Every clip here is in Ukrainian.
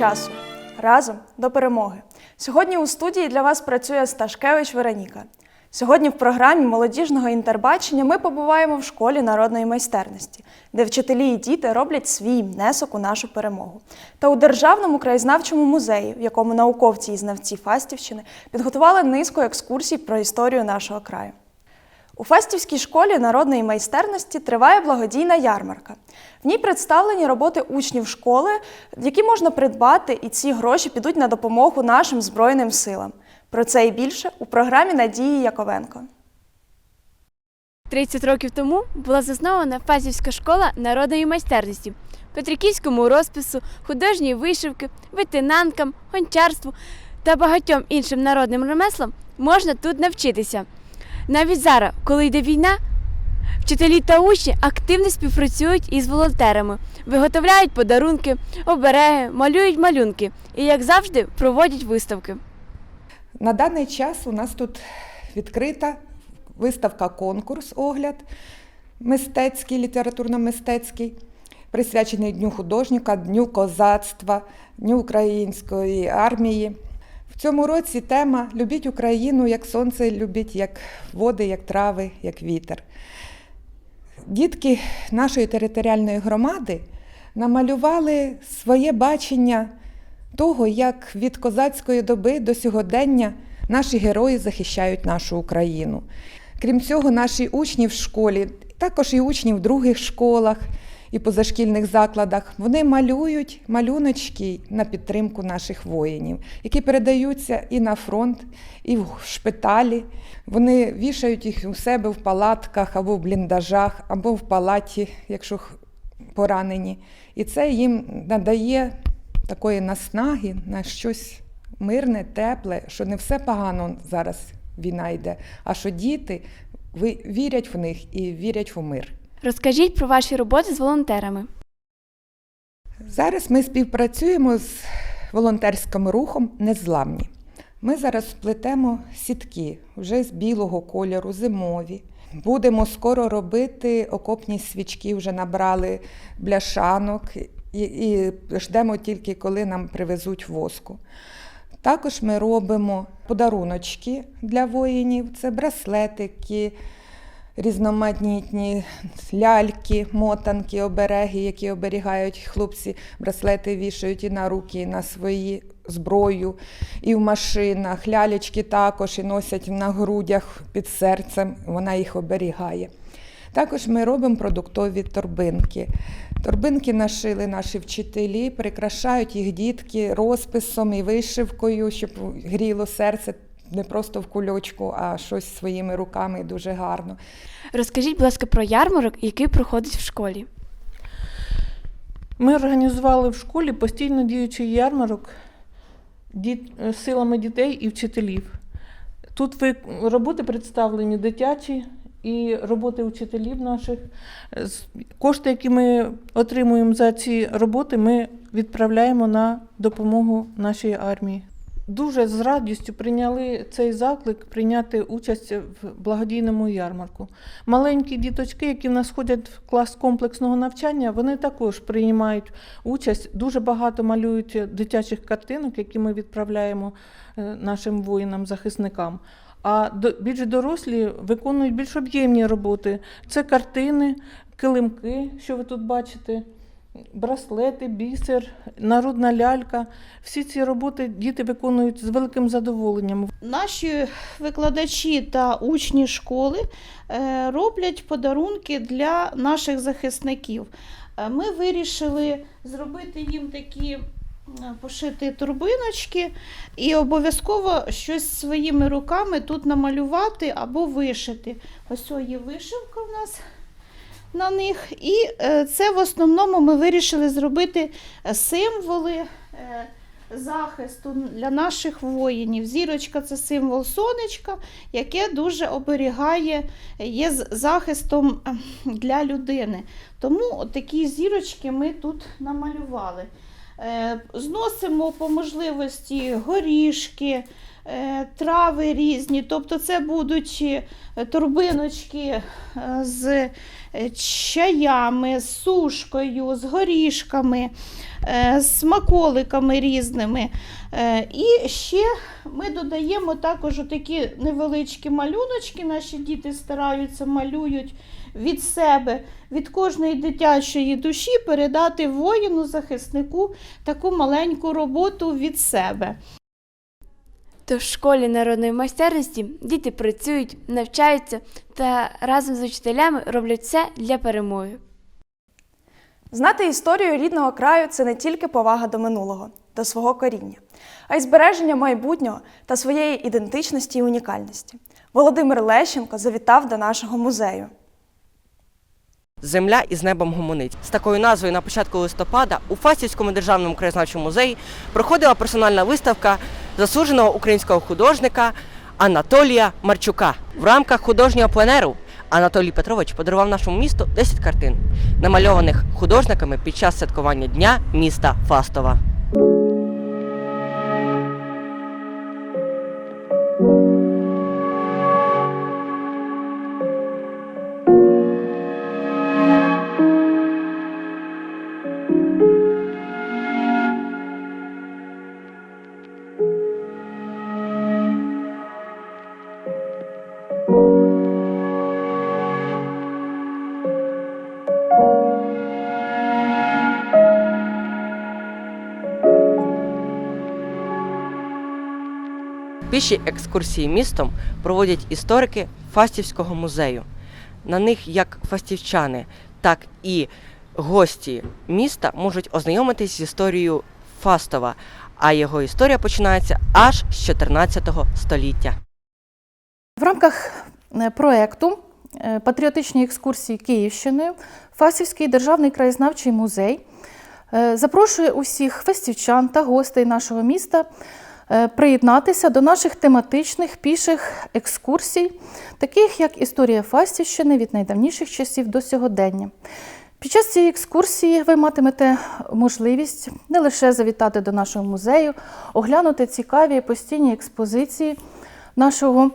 часу. Разом до перемоги. Сьогодні у студії для вас працює Сташкевич Вероніка. Сьогодні в програмі молодіжного інтербачення ми побуваємо в школі народної майстерності, де вчителі і діти роблять свій внесок у нашу перемогу. Та у Державному краєзнавчому музеї, в якому науковці і знавці Фастівщини підготували низку екскурсій про історію нашого краю. У Фастівській школі народної майстерності триває благодійна ярмарка. В ній представлені роботи учнів школи, які можна придбати, і ці гроші підуть на допомогу нашим Збройним силам. Про це і більше у програмі Надії Яковенко. 30 років тому була заснована Фазівська школа народної майстерності. Петриківському розпису, художньої вишивки, ветенанкам, гончарству та багатьом іншим народним ремеслам можна тут навчитися. Навіть зараз, коли йде війна, вчителі та учні активно співпрацюють із волонтерами, виготовляють подарунки, обереги, малюють малюнки і, як завжди, проводять виставки. На даний час у нас тут відкрита виставка конкурс огляд мистецький, літературно-мистецький, присвячений Дню художника, Дню козацтва, Дню української армії. Цьому році тема Любіть Україну як сонце, любіть як води, як трави, як вітер. Дітки нашої територіальної громади намалювали своє бачення того, як від козацької доби до сьогодення наші герої захищають нашу Україну. Крім цього, наші учні в школі, також і учні в других школах і позашкільних закладах, вони малюють малюночки на підтримку наших воїнів, які передаються і на фронт, і в шпиталі. Вони вішають їх у себе в палатках або в бліндажах, або в палаті, якщо поранені. І це їм надає такої наснаги на щось мирне, тепле, що не все погано зараз війна йде, а що діти вірять в них і вірять в мир. Розкажіть про ваші роботи з волонтерами. Зараз ми співпрацюємо з волонтерським рухом Незламні. Ми зараз плетемо сітки вже з білого кольору, зимові. Будемо скоро робити окопні свічки, вже набрали бляшанок і, і ждемо тільки, коли нам привезуть воску. Також ми робимо подаруночки для воїнів, це браслетики, різноманітні ляльки, мотанки, обереги, які оберігають хлопці. Браслети вішають і на руки, і на свої зброю, і в машинах. Лялечки також і носять на грудях під серцем, вона їх оберігає. Також ми робимо продуктові торбинки. Торбинки нашили наші вчителі, прикрашають їх дітки розписом і вишивкою, щоб гріло серце не просто в кульочку, а щось своїми руками дуже гарно. Розкажіть, будь ласка, про ярмарок, який проходить в школі. Ми організували в школі постійно діючий ярмарок е, силами дітей і вчителів. Тут ви... роботи представлені дитячі і роботи учителів наших. Кошти, які ми отримуємо за ці роботи, ми відправляємо на допомогу нашій армії. Дуже з радістю прийняли цей заклик прийняти участь в благодійному ярмарку. Маленькі діточки, які в нас ходять в клас комплексного навчання, вони також приймають участь. Дуже багато малюють дитячих картинок, які ми відправляємо е, нашим воїнам-захисникам. А більш дорослі виконують більш об'ємні роботи. Це картини, килимки, що ви тут бачите, браслети, бісер, народна лялька. Всі ці роботи діти виконують з великим задоволенням. Наші викладачі та учні школи е, роблять подарунки для наших захисників. Е, Ми вирішили зробити їм такі пошити турбиночки і обов'язково щось своїми руками тут намалювати або вишити. Ось є вишивка в нас на них. І е, це в основному ми вирішили зробити е, символи. е, захисту для наших воїнів. Зірочка це символ сонечка, яке дуже оберігає, є захистом для людини. Тому такі зірочки ми тут намалювали. Зносимо по можливості горішки, трави різні, тобто це будуть торбиночки з чаями, з сушкою, з горішками, е, смаколиками різними. Е, І ще ми додаємо також такі невеличкі малюночки. Наші діти стараються, малюють від себе, від кожної дитячої душі передати воїну, захиснику таку маленьку роботу від себе. То в школі народної майстерності діти працюють, навчаються та разом з учителями роблять все для перемоги. Знати історію рідного краю це не тільки повага до минулого, до свого коріння, а й збереження майбутнього та своєї ідентичності і унікальності. Володимир Лещенко завітав до нашого музею. Земля із небом гомонить. З такою назвою на початку листопада у Фастівському державному краєзнавчому музеї проходила персональна виставка заслуженого українського художника Анатолія Марчука. В рамках художнього пленеру Анатолій Петрович подарував нашому місту 10 картин, намальованих художниками під час святкування дня міста Фастова. Піші екскурсії містом проводять історики Фастівського музею. На них як фастівчани, так і гості міста можуть ознайомитись з історією Фастова, а його історія починається аж з 14 століття. В рамках е, проекту патріотичні екскурсії Київщиною Фасівський державний краєзнавчий музей е, запрошує усіх фестівчан та гостей нашого міста е, приєднатися до наших тематичних піших екскурсій, таких як історія Фастівщини від найдавніших часів до сьогодення. Під час цієї екскурсії ви матимете можливість не лише завітати до нашого музею, оглянути цікаві постійні експозиції нашого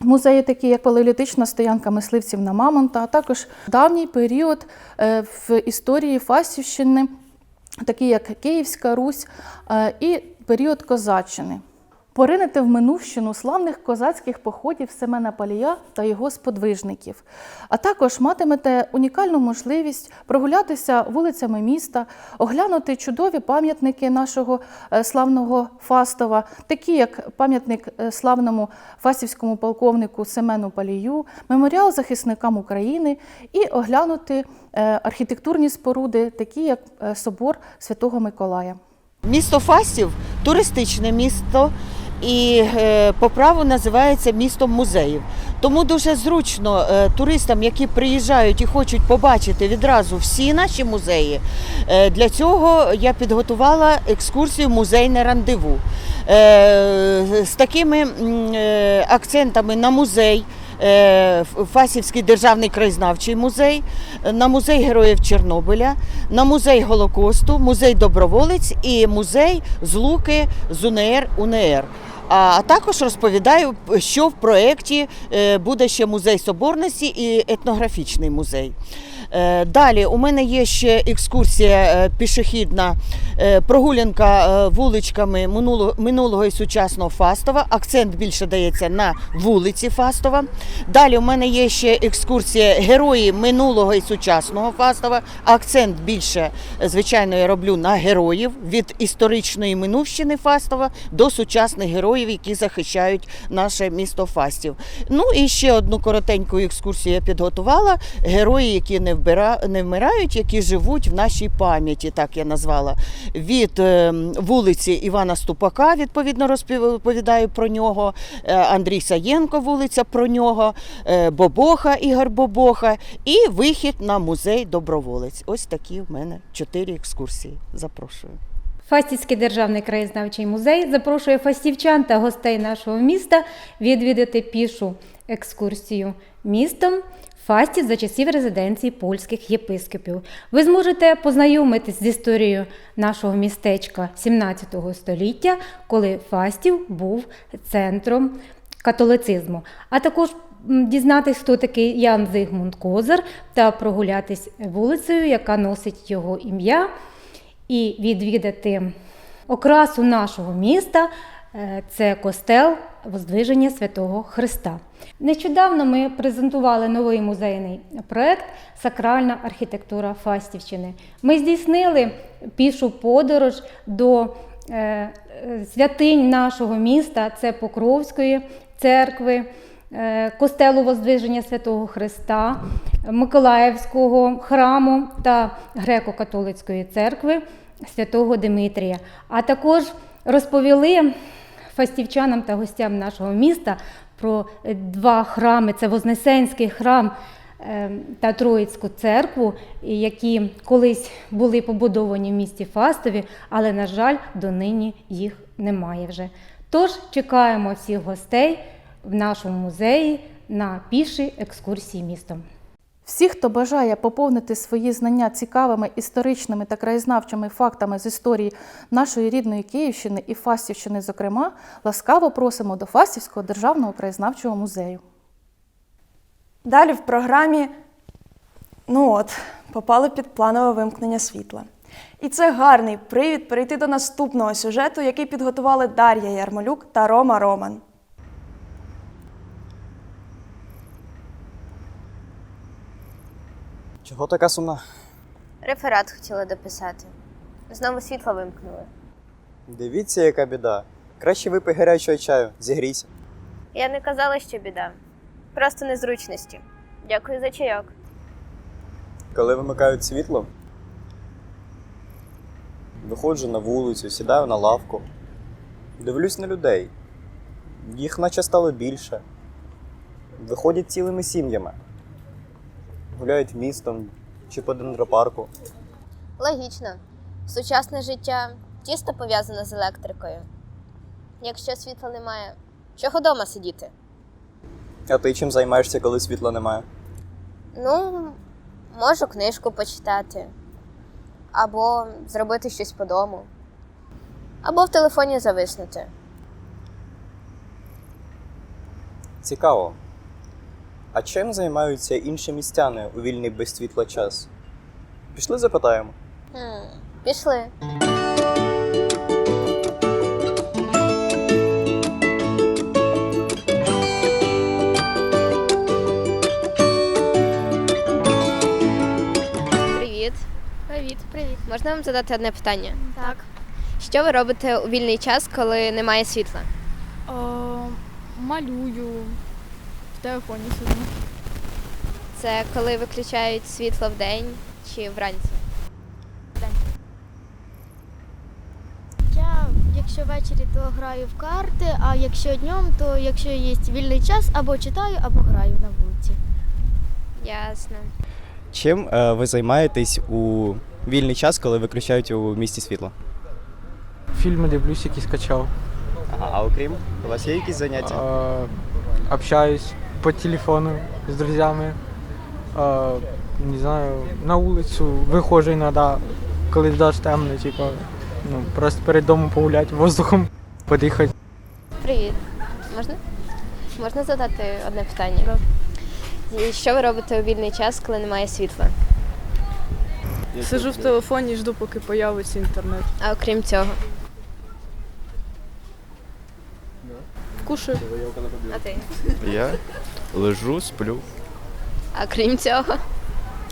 музею, такі як палеолітична стоянка мисливців на Мамонта, а також давній період е, в історії Фасівщини, такі як Київська Русь е, і період Козаччини. Поринете в минувщину славних козацьких походів Семена Палія та його сподвижників. А також матимете унікальну можливість прогулятися вулицями міста, оглянути чудові пам'ятники нашого е, славного Фастова, такі як пам'ятник е, славному фастівському полковнику Семену Палію, меморіал захисникам України і оглянути е, архітектурні споруди, такі як собор Святого Миколая. Місто Фастів туристичне місто і е, по праву називається містом музеїв. Тому дуже зручно е, туристам, які приїжджають і хочуть побачити відразу всі наші музеї. е, Для цього я підготувала екскурсію музейне рандеву з такими акцентами на музей. Фасівський державний краєзнавчий музей, на музей Героїв Чорнобиля, на музей Голокосту, музей Доброволець і музей Злуки з УНР УНР. А також розповідаю, що в проєкті е, буде ще музей соборності і етнографічний музей. Е, Далі у мене є ще екскурсія е, пішохідна, прогулянка вуличками минулого, і сучасного Фастова. Акцент більше дається на вулиці Фастова. Далі у мене є ще екскурсія герої минулого і сучасного Фастова. Акцент більше, звичайно, я роблю на героїв від історичної минувщини Фастова до сучасних героїв, які захищають наше місто Фастів. Ну і ще одну коротеньку екскурсію я підготувала. Герої, які не, вбира... не вмирають, які живуть в нашій пам'яті, так я назвала. Від е, вулиці Івана Ступака, відповідно, розповідаю про нього. Е, Андрій Саєнко, вулиця про нього, е, Бобоха, Ігор Бобоха, і вихід на музей Доброволець. Ось такі в мене чотири екскурсії. Запрошую. Фастівський державний краєзнавчий музей запрошує фастівчан та гостей нашого міста відвідати пішу екскурсію містом Фастів за часів резиденції польських єпископів. Ви зможете познайомитись з історією нашого містечка 17 століття, коли Фастів був центром католицизму. А також дізнатись, хто такий Ян Зигмунд Козар, та прогулятись вулицею, яка носить його ім'я, і відвідати окрасу нашого міста. Е, Це костел Воздвиження Святого Христа. Нещодавно ми презентували новий музейний проект Сакральна архітектура Фастівщини. Ми здійснили пішу подорож до е, е, святинь нашого міста, це Покровської церкви, костелу Воздвиження Святого Христа, Миколаївського храму та греко-католицької церкви святого Димитрія. А також розповіли фастівчанам та гостям нашого міста про е, два храми: це Вознесенський храм е, та Троїцьку церкву, які колись були побудовані в місті Фастові, але, на жаль, донині їх немає вже. Тож чекаємо всіх гостей в нашому музеї на піші екскурсії містом. Всі, хто бажає поповнити свої знання цікавими історичними та краєзнавчими фактами з історії нашої рідної Київщини і Фастівщини, зокрема, ласкаво просимо до Фастівського державного краєзнавчого музею. Далі в програмі, ну от, попали під планове вимкнення світла. І це гарний привід перейти до наступного сюжету, який підготували Дар'я Ярмолюк та Рома Роман. Чого така сумна? Реферат хотіла дописати. Знову світло вимкнули. Дивіться, яка біда. Краще випий гарячого чаю, зігрійся. Я не казала, що біда. Просто незручності. Дякую за чайок. Коли вимикають світло, виходжу на вулицю, сідаю на лавку, дивлюсь на людей. Їх наче стало більше. Виходять цілими сім'ями. Гуляють містом чи по дендропарку. Логічно. Сучасне життя тісно пов'язане з електрикою. Якщо світла немає, чого дома сидіти? А ти чим займаєшся, коли світла немає? Ну, можу книжку почитати, або зробити щось по дому, або в телефоні зависнути. Цікаво. А чим займаються інші містяни у вільний без світла час? Пішли запитаємо. Хм, пішли. Привіт. Привіт, привіт. Можна вам задати одне питання? Так. Що ви робите у вільний час, коли немає світла? О, малюю, телефоні сиджу. Це коли виключають світло вдень чи вранці? Я, якщо ввечері, то граю в карти, а якщо днем, то якщо є вільний час, або читаю, або граю на вулиці. Ясно. Чим е, ви займаєтесь у вільний час, коли виключають у місті світло? Фільми дивлюсь, які скачав. Ага, а окрім, у вас є якісь заняття? Е, общаюсь по телефону з друзями. Е, не знаю, на вулицю виходжу іноді, коли дощ темний, типу, ну, просто перед домом погуляти воздухом, подихати. Привіт. Можна? Можна задати одне питання? І Що ви робите у вільний час, коли немає світла? Сижу в телефоні і жду, поки появиться інтернет. А окрім цього? Кушаю. А ти? Я лежу, сплю, А крім цього?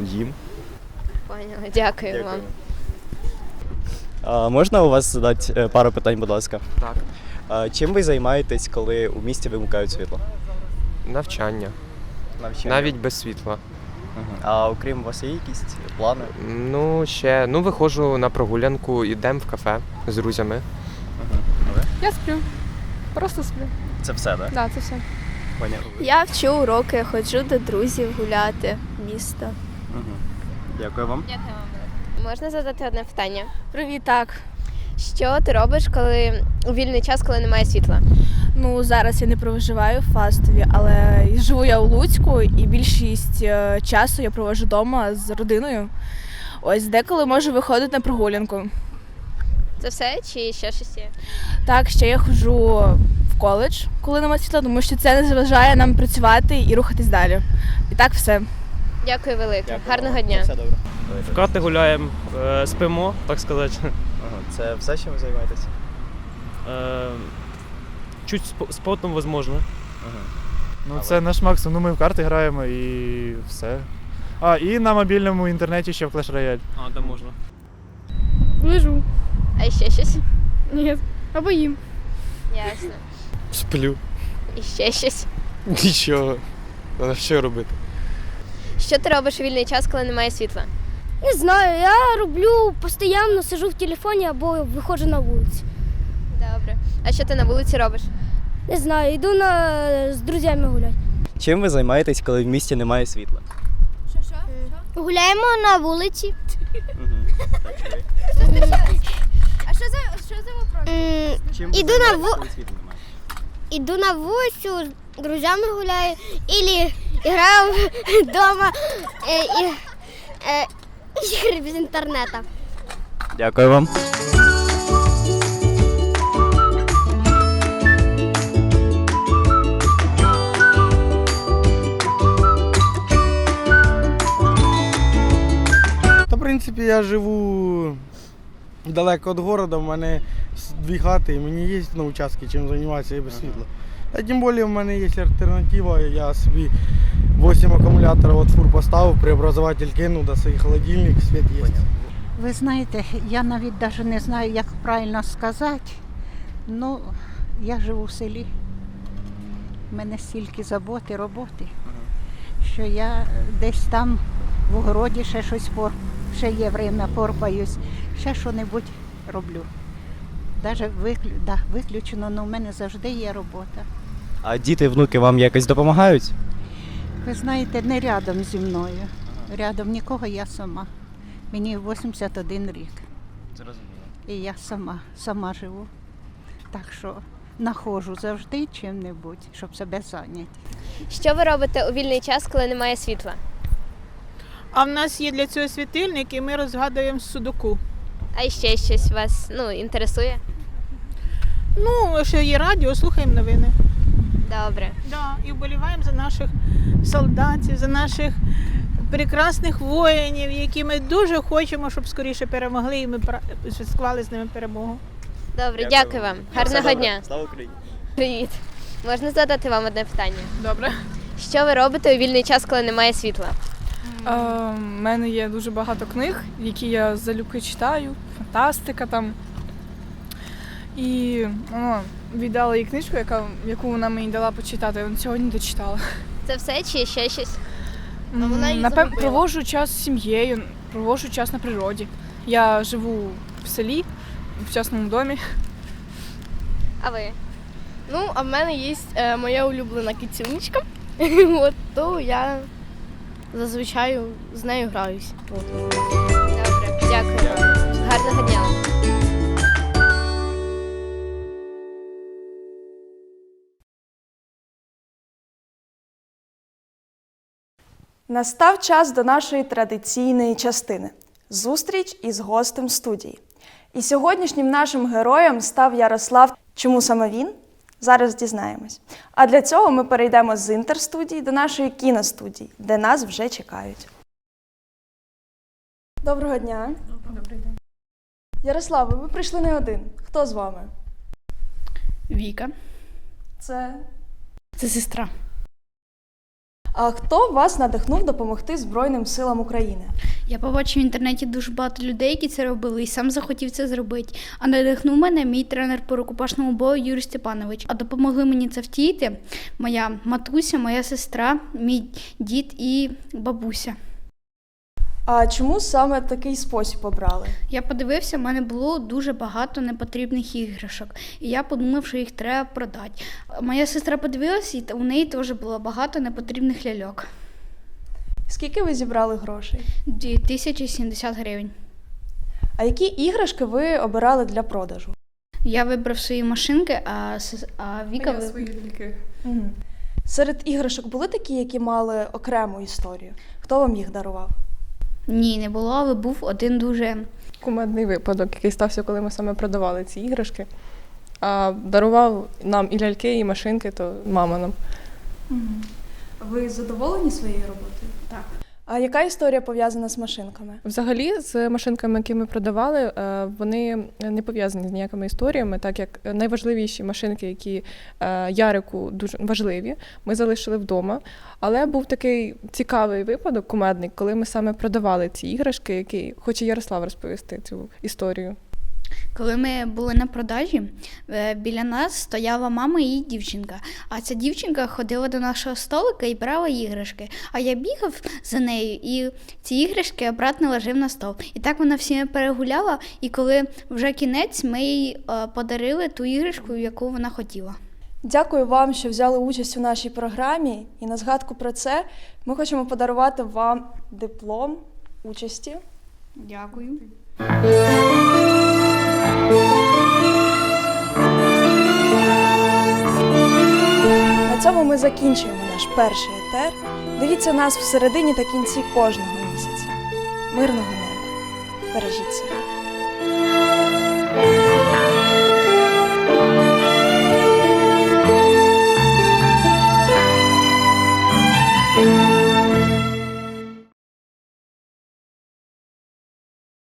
їм. Поняла, дякую, вам. А, можна у вас задати е, пару питань, будь ласка? Так. А, чим ви займаєтесь, коли у місті вимикають світло? Навчання. Навчання. Навіть без світла. А окрім у вас є якісь плани? Ну, ще, ну, виходжу на прогулянку, йдемо в кафе з друзями. Я сплю. Просто сплю. Це все, так? Да, це все. Поняв. Я вчу уроки, ходжу до друзів гуляти в місто. Мгм. Дякую вам. Дякую вам. Можна задати одне питання? Привіт, так. Що ти робиш, коли у вільний час, коли немає світла? Ну, зараз я не проживаю в Фастові, але живу я у Луцьку і більшість е, часу я проводжу вдома з родиною. Ось деколи можу виходити на прогулянку. Це все чи ще щось є? Так, ще я ходжу в коледж, коли немає світла, тому що це не заважає нам працювати і рухатись далі. І так все. Дякую велике. Гарного дня. Все добре. В карти гуляємо, е, спимо, так сказати. Ага, це все, чим ви займаєтесь? Е, Чуть спо- спортом, можливо. Ага. Ну, це наш максимум. Ну, ми в карти граємо і все. А, і на мобільному інтернеті ще в Clash Royale. А, де можна. Лежу. А ще щось? Ні. Або їм. Ясно. Сплю. І ще щось. Нічого. А що робити? Що ти робиш у вільний час, коли немає світла? Не знаю, я роблю постійно сижу в телефоні або виходжу на вулицю. Добре. А що ти на вулиці робиш? Не знаю, йду на... з друзями гуляти. Чим ви займаєтесь, коли в місті немає світла? Що, що? Гуляємо на вулиці. Що за що за вопрос? Чим Іду на займаєтесь, ву- коли світла немає? Іду на вулицю, з друзями гуляю, або граю вдома е, і, е, ігри без інтернету. Дякую вам. Та, в принципі, я живу далеко від міста, в мене дві хати, і мені є на участки чим займатися і без світла. А тим більше в мене є альтернатива, я собі 8 акумуляторів от фур поставив, преобразователь кинув, да свій холодильник, світ є. Ви знаєте, я навіть навіть не знаю, як правильно сказати. Ну, я живу в селі. У мене стільки заботи, роботи, що я десь там в огороді ще щось пор, ще є время, порпаюсь, ще що-небудь роблю. Навіть виклю, да, виключено, але в мене завжди є робота. А діти, внуки вам якось допомагають? Ви знаєте, не рядом зі мною. Рядом нікого я сама. Мені 81 рік. Зрозуміло. І я сама, сама живу. Так що находжу завжди чим-небудь, щоб себе зайняти. Що ви робите у вільний час, коли немає світла? А в нас є для цього світильник, і ми розгадуємо судоку. А ще щось вас ну, інтересує? Ну, ще є радіо, слухаємо новини. Добре. Да, і вболіваємо за наших солдатів, за наших прекрасних воїнів, які ми дуже хочемо, щоб скоріше перемогли, і ми святкували з ними перемогу. Добре, дякую, вам. Гарного дня. Слава Україні! Привіт. Можна задати вам одне питання? Добре. Що ви робите у вільний час, коли немає світла? У мене є дуже багато книг, які я залюбки читаю, фантастика там. І ну, віддала їй книжку, яка, яку вона мені дала почитати. Я сьогодні дочитала. Це все чи ще щось? Напевно, проводжу час з сім'єю, проводжу час на природі. Я живу в селі, в частному домі. А ви? Ну, а в мене є е, моя улюблена кицівничка. От, то я зазвичай з нею граюсь. Добре, дякую вам. Гарного дня. Настав час до нашої традиційної частини зустріч із гостем студії. І сьогоднішнім нашим героєм став Ярослав. Чому саме він? Зараз дізнаємось. А для цього ми перейдемо з інтерстудії до нашої кіностудії, де нас вже чекають. Доброго дня. Добрий день. Ярославе, ви прийшли не один. Хто з вами? Віка. Це. Це сестра. А хто вас надихнув допомогти Збройним силам України? Я побачив в інтернеті дуже багато людей, які це робили, і сам захотів це зробити. А надихнув мене мій тренер по рукопашному бою Юрій Степанович. А допомогли мені це втіти моя матуся, моя сестра, мій дід і бабуся. А чому саме такий спосіб обрали? Я подивився, в мене було дуже багато непотрібних іграшок, і я подумав, що їх треба продати. Моя сестра подивилася, і у неї теж було багато непотрібних ляльок. Скільки ви зібрали грошей? 2070 гривень. А які іграшки ви обирали для продажу? Я вибрав свої машинки, а, с- а Віка ви- Мгм. Серед іграшок були такі, які мали окрему історію. Хто вам їх дарував? Ні, не було, але був один дуже кумедний випадок, який стався, коли ми саме продавали ці іграшки. А дарував нам і ляльки, і машинки, то мама нам. Ви задоволені своєю роботою? Так. А яка історія пов'язана з машинками? Взагалі, з машинками, які ми продавали, е, вони не пов'язані з ніякими історіями, так як найважливіші машинки, які е, Ярику дуже важливі, ми залишили вдома. Але був такий цікавий випадок, кумедник, коли ми саме продавали ці іграшки, який хоче Ярослав розповісти цю історію. Коли ми були на продажі, е, біля нас стояла мама і її дівчинка. А ця дівчинка ходила до нашого столика і брала іграшки. А я бігав за нею, і ці іграшки обратно ложив на стол. І так вона всіми перегуляла. І коли вже кінець, ми їй е, подарили ту іграшку, яку вона хотіла. Дякую вам, що взяли участь у нашій програмі. І на згадку про це ми хочемо подарувати вам диплом участі. Дякую. На цьому ми закінчуємо наш перший етер. Дивіться нас в середині та кінці кожного місяця. Мирного неба. Бережіть себе.